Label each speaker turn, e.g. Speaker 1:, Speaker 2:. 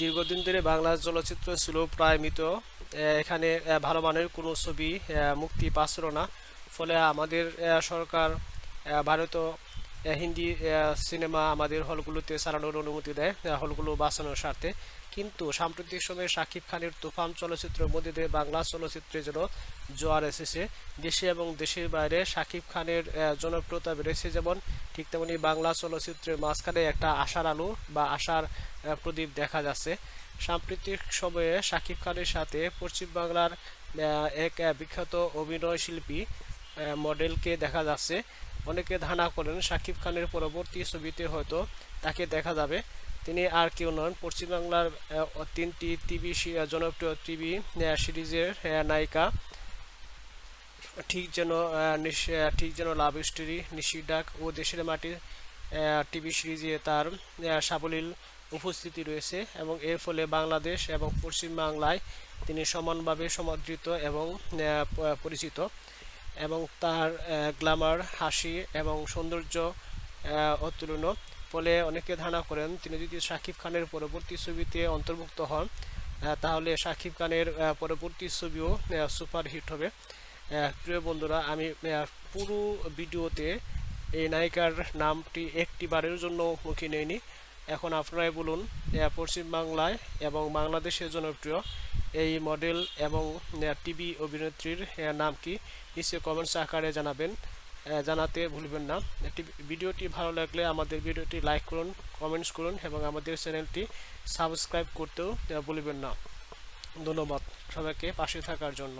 Speaker 1: দীর্ঘদিন ধরে বাংলা চলচ্চিত্র ছিল প্রায় মৃত। এখানে ভালো মানের কোনো ছবি মুক্তি পাচ্ছিল না। ফলে আমাদের সরকার ভারত হিন্দি সিনেমা আমাদের হলগুলোতে চালানোর অনুমতি দেয় হলগুলো বাঁচানোর স্বার্থে। কিন্তু সাম্প্রতিক সময়ে শাকিব খানের তুফান চলচ্চিত্রের মধ্যে দিয়ে বাংলা চলচ্চিত্রে যেন জোয়ার এসেছে, দেশে এবং দেশের বাইরে শাকিব খানের জনপ্রিয়তা বেড়েছে যেমন ঠিক তেমনি বাংলা চলচ্চিত্রের মাঝখানে একটা আশার আলো বা আশার প্রদীপ দেখা যাচ্ছে। সাম্প্রতিক সময়ে শাকিব খানের সাথে পশ্চিমবাংলার এক বিখ্যাত অভিনয় শিল্পী মডেলকে দেখা যাচ্ছে। অনেকে ধারণা করেন শাকিব খানের পরবর্তী ছবিতে হয়তো তাকে দেখা যাবে। তিনি আর কেউ নন। পশ্চিমবাংলার তিনটি টিভি জনপ্রিয় টিভি সিরিজের নায়িকা ঠিক যেন ঠিক যেন লাভ স্টোরি নিশি ডাক ও দেশের মাটির টিভি সিরিজে তার সাবলীল উপস্থিতি রয়েছে এবং এর ফলে বাংলাদেশ এবং পশ্চিম বাংলায় তিনি সমানভাবে সমাদৃত এবং পরিচিত। এবং তার গ্ল্যামার হাসি এবং সৌন্দর্য অতুলনীয়। ফলে অনেকে ধারণা করেন, তিনি যদি শাকিব খানের পরবর্তী ছবিতে অন্তর্ভুক্ত হন তাহলে শাকিব খানের পরবর্তী ছবিও সুপারহিট হবে। প্রিয় বন্ধুরা, আমি পুরো ভিডিওতে এই নায়িকার নামটি একটি বারের জন্য মুখে নেইনি। এখন আপনারাই বলুন পশ্চিমবাংলায় এবং বাংলাদেশের জনপ্রিয় এই মডেল এবং টিভি অভিনেত্রীর নাম কি? নিশ্চয়ই কমেন্টস আকারে জানাবেন। জানাতে ভুলবেন না। ভিডিওটি ভালো লাগলে আমাদের ভিডিওটি লাইক করুন কমেন্টস করুন এবং আমাদের চ্যানেলটি সাবস্ক্রাইব করতেও ভুলবেন না। ধন্যবাদ সবাইকে পাশে থাকার জন্য।